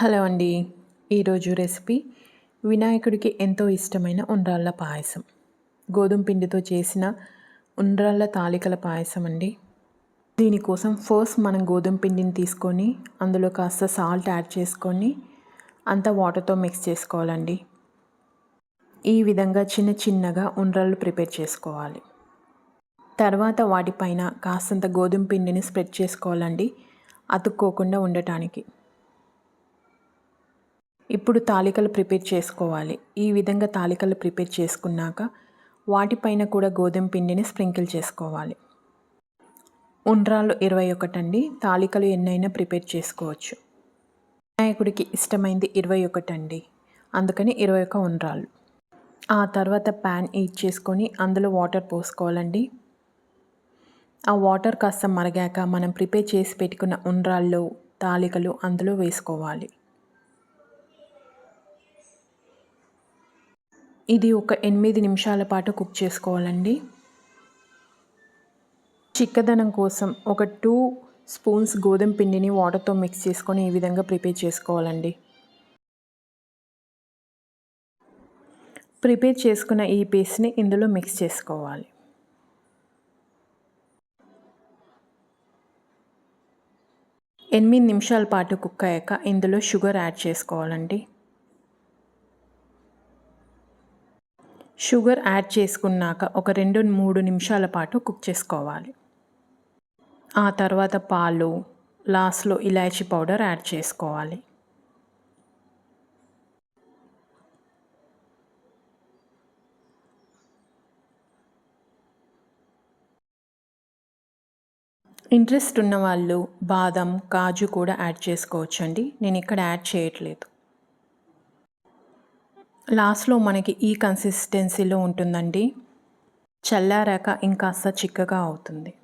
Hello అండి. ఈరోజు recipe వినాయకుడికి ఎంతో ఇష్టమైన ఉండ్రాళ్ళ పాయసం. గోధుమ పిండితో చేసిన ఉండ్రాళ్ళ తాలికల పాయసం అండి. దీనికోసం ఫస్ట్ మనం గోధుమ పిండిని తీసుకొని అందులో కాస్త సాల్ట్ యాడ్ చేసుకొని అంతా వాటర్తో మిక్స్ చేసుకోవాలండి. ఈ విధంగా చిన్న చిన్నగా ఉండ్రాళ్ళు ప్రిపేర్ చేసుకోవాలి. తర్వాత వాటిపైన కాస్తంత గోధుమ పిండిని స్ప్రెడ్ చేసుకోవాలండి. అతుక్కోకుండా ఉండటానికి. ఇప్పుడు తాలికలు ప్రిపేర్ చేసుకోవాలి. ఈ విధంగా తాలికలు ప్రిపేర్ చేసుకున్నాక వాటిపైన కూడా గోధుమ పిండిని స్ప్రింకిల్ చేసుకోవాలి. ఉండ్రాళ్ళు ఇరవై ఒకటండి. తాలికలు ఎన్నైనా ప్రిపేర్ చేసుకోవచ్చు. వినాయకుడికి ఇష్టమైంది ఇరవై ఒకటండి. అందుకని ఇరవై ఒక ఉండ్రాళ్ళు. ఆ తర్వాత ప్యాన్ హీట్ చేసుకొని అందులో వాటర్ పోసుకోవాలండి. ఆ వాటర్ కాస్త మరగాక మనం ప్రిపేర్ చేసి పెట్టుకున్న ఉండ్రాళ్ళు తాలికలు అందులో వేసుకోవాలి. ఇది ఒక ఎనిమిది నిమిషాల పాటు కుక్ చేసుకోవాలండి. చిక్కదనం కోసం ఒక టూ స్పూన్స్ గోధుమ పిండిని వాటర్తో మిక్స్ చేసుకొని ఈ విధంగా ప్రిపేర్ చేసుకోవాలండి. ప్రిపేర్ చేసుకున్న ఈ పేస్ట్ని ఇందులో మిక్స్ చేసుకోవాలి. ఎనిమిది నిమిషాల పాటు కుక్ అయ్యాక ఇందులో షుగర్ యాడ్ చేసుకోవాలండి. షుగర్ యాడ్ చేసుకున్నాక ఒక రెండు మూడు నిమిషాల పాటు కుక్ చేసుకోవాలి. ఆ తర్వాత పాలు లాస్ట్లో ఇలాచీ పౌడర్ యాడ్ చేసుకోవాలి. ఇంట్రెస్ట్ ఉన్న వాళ్ళు బాదం కాజు కూడా యాడ్ చేసుకోవచ్చండి. నేను ఇక్కడ యాడ్ చేయట్లేదు. లాస్ట్లో మనకి ఈ కన్సిస్టెన్సీలో ఉంటుందండి. చల్లారాక ఇంకాస్త చిక్కగా అవుతుంది.